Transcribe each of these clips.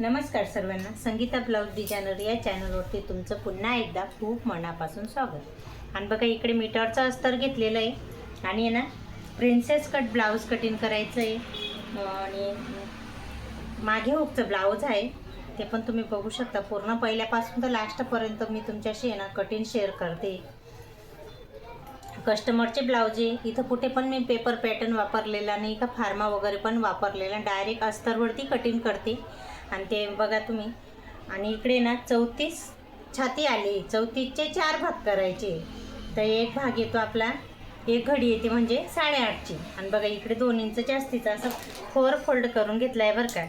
नमस्कार सर्वांना. Sangeeta blouse designer या चॅनलवरती तुमचं पुन्हा एकदा खूप मनापासून स्वागत. आणि बघा इकडे मीटरचं अस्तर घेतलेलं आहे. आणि आहे ना प्रिन्सेस कट ब्लाऊज कटिंग करायचं आहे. आणि मागे हुकचं ब्लाऊज आहे. ते पण तुम्ही बघू शकता. पूर्ण पहिल्यापासून तर लास्टपर्यंत मी तुमच्याशी ना कटिंग शेअर करते. कस्टमरचे ब्लाऊज आहे. इथं कुठे पण मी पेपर पॅटर्न वापरलेला नाही का फार्मा वगैरे पण वापरलेला. डायरेक्ट अस्तरवरती कटिंग करते. आणि ते बघा तुम्ही. आणि इकडे ना चौतीस छाती आली. चौतीसचे चार भाग करायचे. तर एक भाग येतो आपला. एक घडी येते म्हणजे साडेआठची. आणि बघा इकडे दोन इंच जास्तीचा असं फोर फोल्ड करून घेतला आहे बरं का.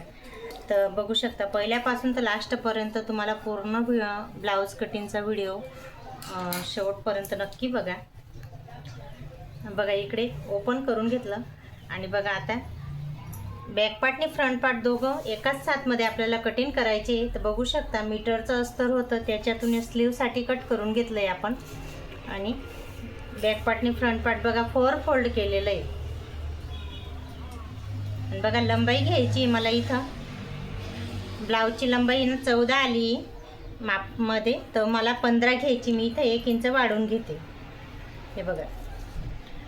तर बघू शकता पहिल्यापासून तर लास्टपर्यंत तुम्हाला पूर्ण ब्लाऊज कटिंगचा व्हिडिओ शेवटपर्यंत नक्की बघा. बघा इकडे ओपन करून घेतलं. आणि बघा आता बॅक पार्ट आणि फ्रंट पार्ट दोघं एकाच साथमध्ये आपल्याला कटिंग करायचे आहे. तर बघू शकता मीटरचं अस्तर होतं त्याच्यातून स्लीवसाठी कट करून घेतलं आहे आपण. आणि बॅक पार्ट आणि फ्रंट पार्ट बघा फोर फोल्ड केलेलं आहे आणि बघा लंबाई घ्यायची मला इथं. ब्लाऊजची लंबाई ना चौदा आली मापमध्ये. तर मला पंधरा घ्यायची मी इथं एक इंच वाढून घेते. हे बघा.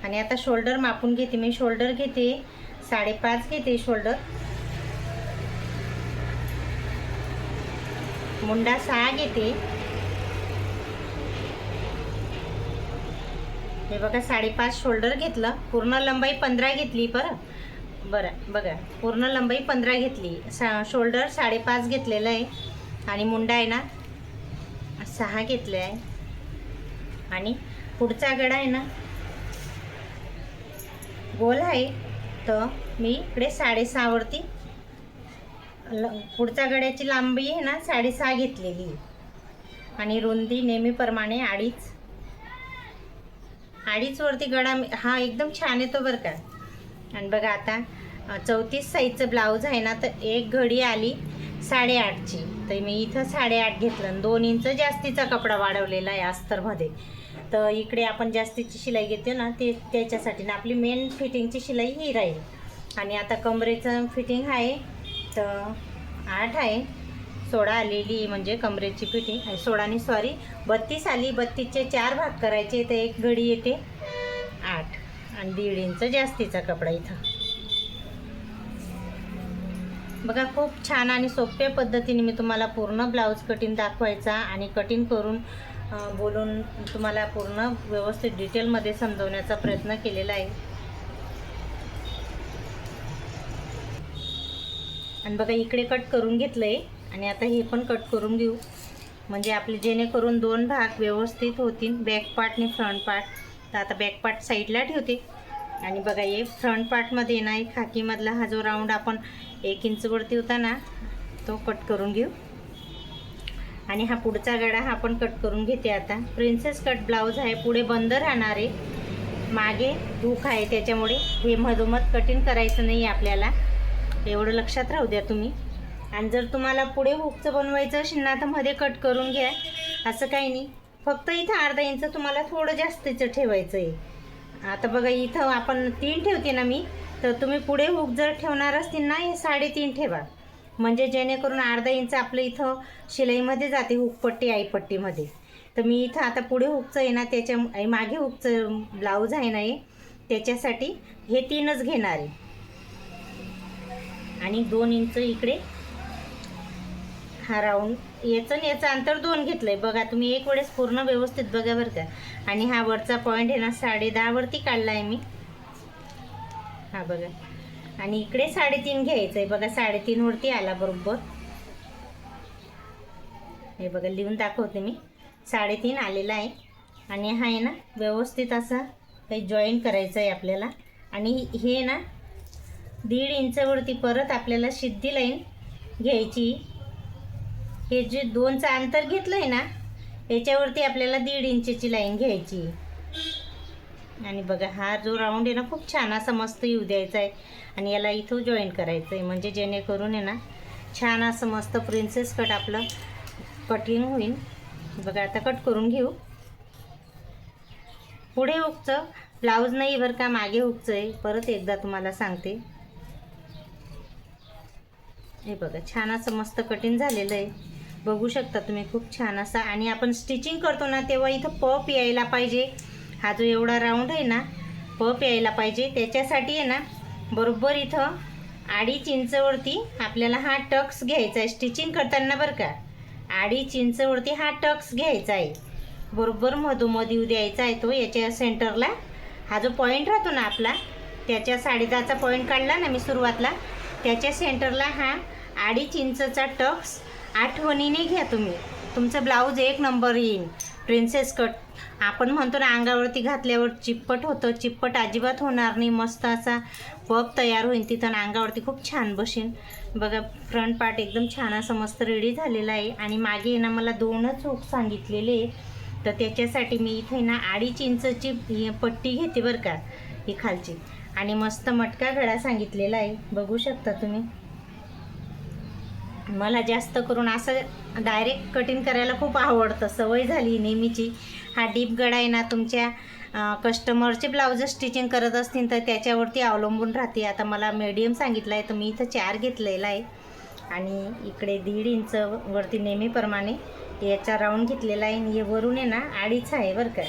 आणि आता शोल्डर मापून घेते मी शोल्डर घेते. साडेपाच घेते शोल्डर मुंडा सहा घेते. हे बघा साडेपाच शोल्डर घेतलं. पूर्ण लंबाई पंधरा घेतली बरं. बरं बघा पूर्ण लंबाई पंधरा घेतली. सा शोल्डर साडेपाच घेतलेलं आहे. आणि मुंडा आहे ना सहा घेतले आहे. आणि पुढचा गडा आहे ना गोल आहे. तर मी इकडे साडेसहावरती ल पुढच्या गड्याची लांबी आहे ना साडेसहा घेतलेली आणि रुंदी नेहमीप्रमाणे अडीच अडीचवरती गडा हा एकदम छान येतो बरं का. आणि बघा आता चौतीस साईजचं ब्लाऊज आहे ना तर एक घडी आली साडेआठची. तर मी इथं साडेआठ घेतलं आणि दोन इंच जास्तीचा कपडा वाढवलेला आहे अस्तरमध्ये. तर इकडे आपण जास्तीची शिलाई घेतो ना ते त्याच्यासाठी ना आपली मेन फिटिंगची शिलाई ही राहील. आणि आता कमरेचं फिटिंग आहे तर आठ आहे. सोळा आलेली म्हणजे कमरेची फिटिंग आहे. सोळाने सॉरी बत्तीस आली बत्तीसचे चार भाग करायचे तर एक घडी येते. आठ. आणि दीड इंच जास्तीचा कपडा इथं. बघा खूप छान आणि सोप्या पद्धतीने मी तुम्हाला पूर्ण ब्लाऊज कटिंग दाखवायचा आणि कटिंग करून बोलून तुम्हाला पूर्ण व्यवस्थित डिटेलमध्ये समजवण्याचा प्रयत्न केलेला आहे. आणि बघा इकडे कट करून घेतलं आहे आणि आता हे पण कट करून घेऊ. म्हणजे आपले जेणेकरून दोन भाग व्यवस्थित होतील. बॅक पार्ट आणि फ्रंट पार्ट तर आता बॅक पार्ट साईडला ठेवते. आणि बघा हे फ्रंट पार्टमध्ये ना एक खाकीमधला हा जो राऊंड आपण एक इंचवरती होता ना तो कट करून घेऊ. आणि हा पुढचा गळा हा आपण कट करून घेते आता. प्रिन्सेस कट ब्लाऊज आहे पुढे बंद राहणार आहे. मागे धूक आहे त्याच्यामुळे हे मधोमध कटिंग करायचं नाही आपल्याला. एवढं लक्षात राहू द्या तुम्ही. आणि जर तुम्हाला पुढे हुकचं बनवायचं असेल ना तर मध्ये कट करून घ्या. असं काही नाही. फक्त इथं अर्धा इंच तुम्हाला थोडं जास्तीचं ठेवायचं आहे. आता बघा इथं आपण तीन ठेवते ना मी तर तुम्ही पुढे हुक जर ठेवणार असतील ना हे साडेतीन ठेवा. म्हणजे जेणेकरून अर्धा इंच आपलं इथं शिलाईमध्ये जाते हुकपट्टी आईपट्टीमध्ये. तर मी इथं आता पुढे हुकचं आहे ना त्याच्यामागे हुकचं ब्लाऊज आहे ना हे त्याच्यासाठी हे तीनच घेणार आहे. आणि दोन इंच इकडे हा राऊंड याचं आणि याचं अंतर दोन घेतलं आहे बघा तुम्ही एक वेळेस पूर्ण व्यवस्थित बघा बरं का. आणि हा वरचा पॉईंट आहे ना साडे दहावरती काढला आहे मी. हा बघा. आणि इकडे साडेतीन घ्यायचं आहे. बघा साडेतीनवरती आला बरोबर. हे बघा लिहून दाखवते मी. साडेतीन आलेला आहे. आणि हा आहे ना व्यवस्थित असा काही जॉईन करायचं आहे आपल्याला. आणि हे ना दीड इंचवरती परत आपल्याला सिद्धी लाईन घ्यायची. हे जे दोनचं अंतर घेतलं आहे ना याच्यावरती आपल्याला दीड इंचची लाईन घ्यायची आणि बघा हा जो राऊंड आहे ना खूप छान असा मस्त येऊ द्यायचा आहे आणि याला इथं जॉईन करायचं आहे म्हणजे जेणेकरून आहे ना छान असं मस्त प्रिन्सेस कट आपलं कटिंग होईल. बघा आता कट करून घेऊ. पुढे हुकचं. ब्लाऊज नाही बरं का मागे हुकचं आहे परत एकदा तुम्हाला सांगते. हे बघा छान असं मस्त कटिंग झालेलं आहे बघू शकता तुम्ही खूप छान असा. आणि आपण स्टिचिंग करतो ना तेव्हा इथं पप यायला पाहिजे. हा जो एवढा राऊंड आहे ना पप यायला पाहिजे. त्याच्यासाठी आहे ना बरोबर इथं अडीच इंचवरती आपल्याला हा टक्स घ्यायचा आहे. स्टिचिंग करताना बरं का अडीच इंचवरती हा टक्स घ्यायचा आहे. बरोबर मधोमध येऊ द्यायचा आहे तो याच्या सेंटरला हा जो पॉईंट राहतो ना आपला त्याच्या साडेदहाचा पॉईंट काढला ना मी सुरुवातला त्याच्या सेंटरला हा अडीच इंचचा टक्स आठवणीने घ्या तुम्ही. तुमचं ब्लाऊज एक नंबर येईल प्रिन्सेस कट आपण म्हणतो ना अंगावरती घातल्यावर चिप्पट होतं. चिप्पट अजिबात होणार नाही. मस्त असा पप तयार होईल तिथं आणि अंगावरती खूप छान बसेल बघा फ्रंट पार्ट एकदम छान असं मस्त रेडी झालेला आहे. आणि मागे ना मला दोनच हुक सांगितलेले आहे तर त्याच्यासाठी मी इथे ना अडीच इंचची पट्टी घेते बरं का ही खालची. आणि मस्त मटका गळा सांगितलेला आहे. बघू शकता तुम्ही. मला जास्त करून असं डायरेक्ट कटिंग करायला खूप आवडतं. सवय झाली नेहमीची. हा डीप गळा आहे ना तुमच्या कस्टमरचे ब्लाऊज स्टिचिंग करत असतील तर त्याच्यावरती अवलंबून राहते. आता मला मीडियम सांगितलं आहे तर मी इथं चार घेतलेला आहे. आणि इकडे दीड इंच वरती नेहमीप्रमाणे याचा राऊंड घेतलेला आहे. आणि हे वरून आहे ना अडीच आहे बरं का.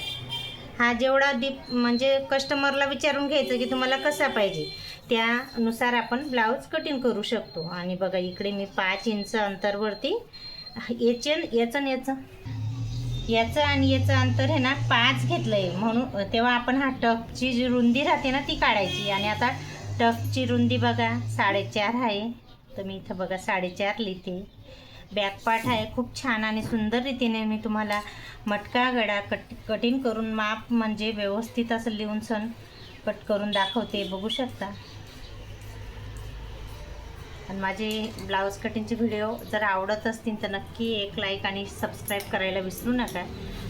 हा जेवढा डीप म्हणजे कस्टमरला विचारून घ्यायचं की तुम्हाला कसा पाहिजे. त्यानुसार आपण ब्लाऊज कटिंग करू शकतो. आणि बघा इकडे मी पाच इंच अंतरवरती याचे याचं याचं. याचं आणि याचं अंतर आहे ना पाच घेतलं आहे म्हणून तेव्हा आपण हा टफची जी रुंदी राहते ना ती काढायची. आणि आता टफची रुंदी बघा साडेचार आहे. तर मी इथं बघा साडेचार लिहिते. बॅक पार्ट आहे खूप छान आणि सुंदर रीतीने मी तुम्हाला मटका गडा कट कटिंग करून माप म्हणजे व्यवस्थित असं लिहून सण कट करून दाखवते. बघू शकता. आणि माझे ब्लाऊज कटिंगचे व्हिडिओ जर आवडत असतील तर नक्की एक लाईक आणि सबस्क्राईब करायला विसरू नका.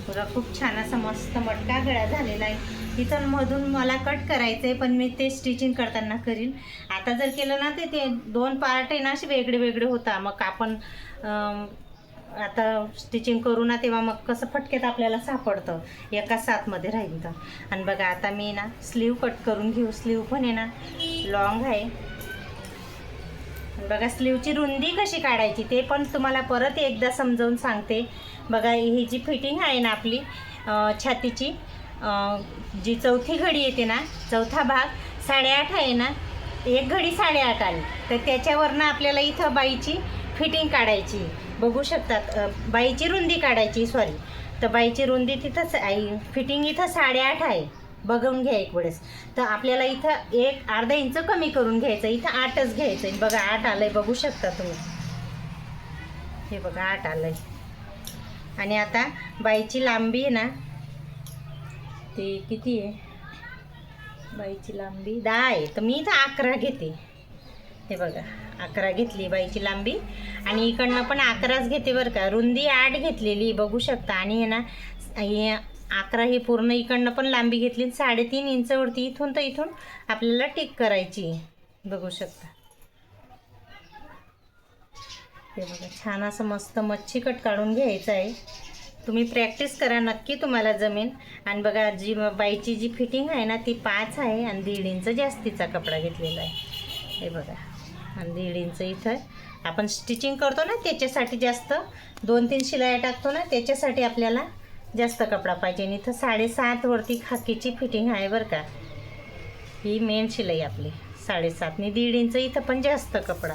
बघा खूप छान असा मस्त मटका गळा झालेला आहे. इथून मधून मला कट करायचं आहे पण मी ते स्टिचिंग करताना करीन. आता जर केलं ना ते ते दोन पार्ट आहे ना असे वेगळे वेगळे होता. मग आपण आता स्टिचिंग करू ना तेव्हा मग कसं फटक्यात आपल्याला सापडतं. एका साथमध्ये राहील तर. आणि बघा आता मी ना स्लीव कट करून घेऊ. स्लीव पण आहे ना लॉंग आहे. बघा स्लीवची रुंदी कशी काढायची ते पण तुम्हाला परत एकदा समजावून सांगते. बघा ही जी फिटिंग आहे ना आपली छातीची जी चौथी घडी येते ना चौथा भाग साडेआठ आहे ना एक घडी साडेआठ आली. तर त्याच्यावरनं आपल्याला इथं बाईची फिटिंग काढायची. बघू शकतात बाईची रुंदी काढायची सॉरी तर बाईची रुंदी तिथंच आहे फिटिंग इथं साडेआठ आहे. बघून घ्या एक वेळेस. तर आपल्याला इथं एक अर्धा इंच कमी करून घ्यायचं इथं आठच घ्यायचं. आहे बघा आठ आलंय बघू शकता तुम्ही. हे बघा आठ आलंय. आणि आता बाईची लांबी आहे ना ते किती आहे? बाईची लांबी दहा आहे. तर मी इथं अकरा घेते. हे बघा अकरा घेतली बाईची लांबी. आणि इकडनं पण अकराच घेते बरं का. रुंदी आठ घेतलेली बघू शकता. आणि आहे ना हे अकरा ही पूर्ण इकडनं पण लांबी घेतली साडेतीन इंचवरती इथून तर इथून आपल्याला टिक करायची. बघू शकता. हे बघा छान असं मस्त मच्छी कट काढून घ्यायचं आहे. तुम्ही प्रॅक्टिस करा नक्की तुम्हाला जमेल. आणि बघा जी बाईची जी फिटिंग आहे ना ती पाच आहे आणि दीड इंच जास्तीचा कपडा घेतलेला आहे. हे बघा आणि दीड इंच इथं आपण स्टिचिंग करतो ना त्याच्यासाठी जास्त. दोन तीन शिलाया टाकतो ना त्याच्यासाठी आपल्याला जास्त कपडा पाहिजे. आणि इथं साडेसातवरती खाकीची फिटिंग आहे बरं का. ही मेन शिलाई आपली साडेसातनी दीड इंच इथं पण जास्त कपडा.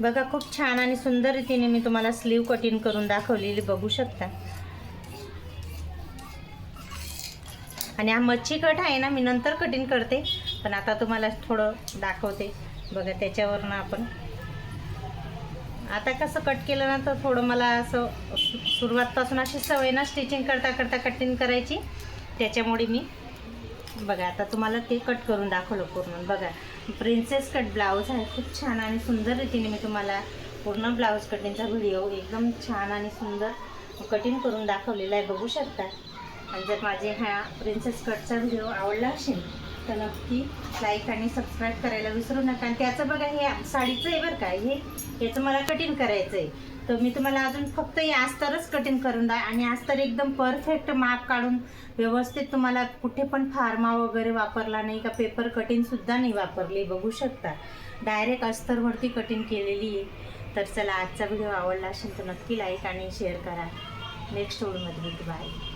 बघा खूप छान आणि सुंदर रीतीने मी तुम्हाला स्लीव कटिंग करून दाखवलेली बघू शकता. आणि हा मच्छी कट आहे ना मी नंतर कटिंग करते. पण आता तुम्हाला थोडं दाखवते. बघा त्याच्यावरनं आपण आता कसं कट केलं ना तर थोडं मला असं सुरुवातपासून अशी सवय ना स्टिचिंग करता करता कटिंग करायची. त्याच्यामुळे मी बघा आता तुम्हाला ते कट करून दाखवलं पूर्ण. बघा प्रिन्सेस कट ब्लाऊज आहे खूप छान आणि सुंदर रीतीने मी तुम्हाला पूर्ण ब्लाऊज कटिंगचा व्हिडिओ एकदम छान आणि सुंदर कटिंग करून दाखवलेला आहे. बघू शकता. आणि जर माझे ह्या प्रिन्सेस कटचा व्हिडिओ आवडला असेल तर नक्की लाईक आणि सबस्क्राईब करायला विसरू नका. आणि त्याचं बघा हे साडीचं आहे बरं का हे याचं मला कटिंग करायचं आहे तर मी तुम्हाला अजून फक्त हे आस्तरच कटिंग करून द्या आणि अस्तर एकदम परफेक्ट माप काढून व्यवस्थित तुम्हाला कुठे पण फार्मा वगैरे वापरला नाही का पेपर कटिंगसुद्धा नाही वापरली बघू शकता. डायरेक्ट अस्तरवरती कटिंग केलेली आहे. तर चला आजचा व्हिडिओ आवडला असेल तर नक्की लाईक आणि शेअर करा. नेक्स्ट व्हिडिओमध्ये बाय